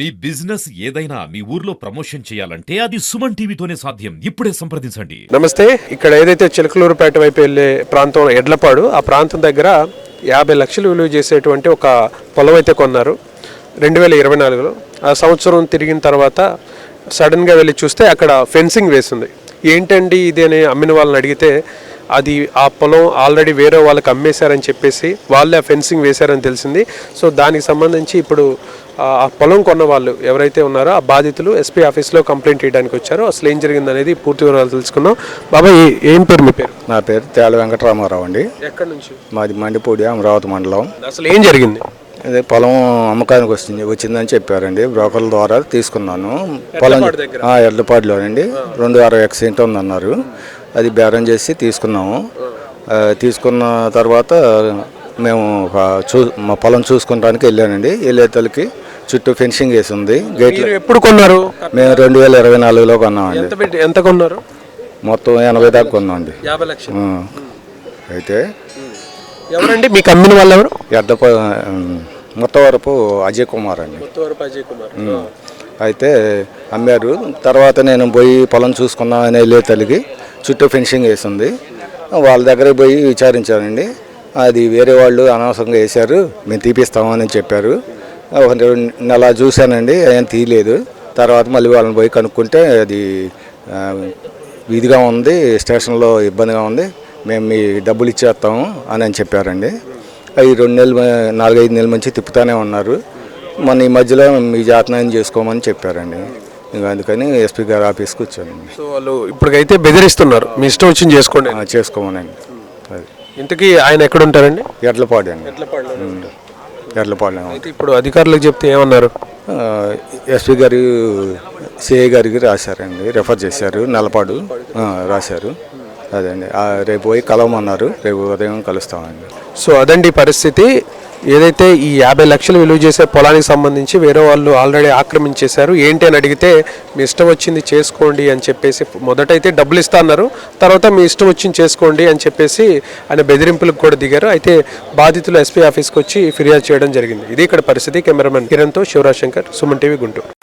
మీ business ఏదైనా మీ ఊర్లో promotion చేయాలంటే అది సుమన్ టీవీతోనే సాధ్యం. ఇప్పుడే సంప్రదించండి. నమస్తే. ఇక్కడ ఏదైతే చిలకలూరుపేట వైపు వెళ్ళే ప్రాంతం ఎడ్లపాడు ఆ ప్రాంతం దగ్గర యాభై లక్షలు విలువ చేసేటువంటి ఒక పొలం అయితే కొన్నారు రెండు వేల ఇరవై నాలుగులో. ఆ సంవత్సరం తిరిగిన తర్వాత సడన్గా వెళ్ళి చూస్తే అక్కడ ఫెన్సింగ్ వేసింది. ఏంటండి ఇది అని అమ్మిన వాళ్ళని అడిగితే అది ఆ పొలం ఆల్రెడీ వేరే వాళ్ళకి అమ్మేశారని చెప్పేసి వాళ్ళే ఆ ఫెన్సింగ్ వేశారని తెలిసింది. సో దానికి సంబంధించి ఇప్పుడు ఆ పొలం కొన్న వాళ్ళు ఎవరైతే ఉన్నారో ఆ బాధితులు ఎస్పీ ఆఫీస్లో కంప్లైంట్ చేయడానికి వచ్చారో. అసలు ఏం జరిగింది అనేది పూర్తి వివరాలు తెలుసుకుందాం. బాబాయ్ ఏం పేరు మీ పేరు? నా పేరు తేల వెంకటరామారావు అండి. ఎక్కడి నుంచి? మాది మండిపూడి అమరావతి మండలం. అసలు ఏం జరిగింది? అదే పొలం అమ్మకానికి వచ్చింది వచ్చిందని చెప్పారండి. బ్రోకర్ల ద్వారా తీసుకున్నాను. పొలం ఎడ్లపాడులోనండి. రెండు అరవై ఎక్సెంట్ ఉందన్నారు. అది బేరం చేసి తీసుకున్నాము. తీసుకున్న తర్వాత మేము చూ మా పొలం చూసుకోవడానికి వెళ్ళానండి. వెళ్ళేతలకి చుట్టూ ఫెన్సింగ్ వేసి ఉంది మీరు ఎప్పుడు కొన్నారు? మేము రెండు వేల ఇరవై నాలుగులో కొన్నామండి. ఎంత పెట్టి ఎంత కొన్నారు? మొత్తం ఎనభై దాకా కొన్నామండి. యాభై లక్షలు. అయితే ఎవరండి? మీకు అమ్మిన వాళ్ళు ఎవరు? ఎడ్డప మొత్తం వరపు అజయ్ కుమార్ అండి. అజయ్ కుమార్. అయితే అమ్మారు. తర్వాత నేను పోయి పొలం చూసుకున్నా అని వెళ్ళే తల్లికి చుట్టూ ఫెన్సింగ్ వేసింది. వాళ్ళ దగ్గర పోయి విచారించానండి. అది వేరే వాళ్ళు అనవసరంగా వేశారు. మేము తీపిస్తామని చెప్పారు. ఒక రెండు నెల చూశానండి ఏం తీయలేదు. తర్వాత మళ్ళీ వాళ్ళని పోయి కనుక్కుంటే అది ఇదిగా ఉంది స్టేషన్లో ఇబ్బందిగా ఉంది మేము మీ డబ్బులు ఇచ్చేస్తాము అని అని చెప్పారండి. అవి రెండు నెలలు నాలుగైదు నెలల నుంచి తిప్పుతానే ఉన్నారు. మన ఈ మధ్యలో మీ జాతనాయం చేసుకోమని చెప్పారండి. ఇంకా అందుకని ఎస్పీ గారి ఆఫీస్కి వచ్చానండి. సో వాళ్ళు ఇప్పటికైతే బెదిరిస్తున్నారు. మీ ఇష్టం వచ్చింది చేసుకోండి చేసుకోమనండి. అది ఇంతకీ ఆయన ఎక్కడ ఉంటారండి? ఎడ్లపాడు అండి. ఎడ్లపాడు అయితే ఇప్పుడు అధికారులకు చెప్తే ఏమన్నారు? ఎస్పీ గారు సిఐ గారికి రాశారండి రెఫర్ చేశారు నలపాడు రాశారు. అదండి రేపు పోయి కలవమన్నారు. రేపు ఉదయం కలుస్తామండి. సో అదండి పరిస్థితి. ఏదైతే ఈ యాభై లక్షలు విలువ చేసే పొలానికి సంబంధించి వేరే వాళ్ళు ఆల్రెడీ ఆక్రమించేశారు ఏంటి అని అడిగితే మీ ఇష్టం వచ్చింది చేసుకోండి అని చెప్పేసి మొదటైతే డబ్బులు ఇస్తా అన్నారు. తర్వాత మీ ఇష్టం వచ్చింది చేసుకోండి అని చెప్పేసి ఆయన బెదిరింపులకు కూడా దిగారు. అయితే బాధితులు ఎస్పీ ఆఫీస్కి వచ్చి ఫిర్యాదు చేయడం జరిగింది. ఇది ఇక్కడ పరిస్థితి. కెమెరామెన్ కిరణ్తో శివరాజ్ శంకర్ సుమన్ టీవీ గుంటూరు.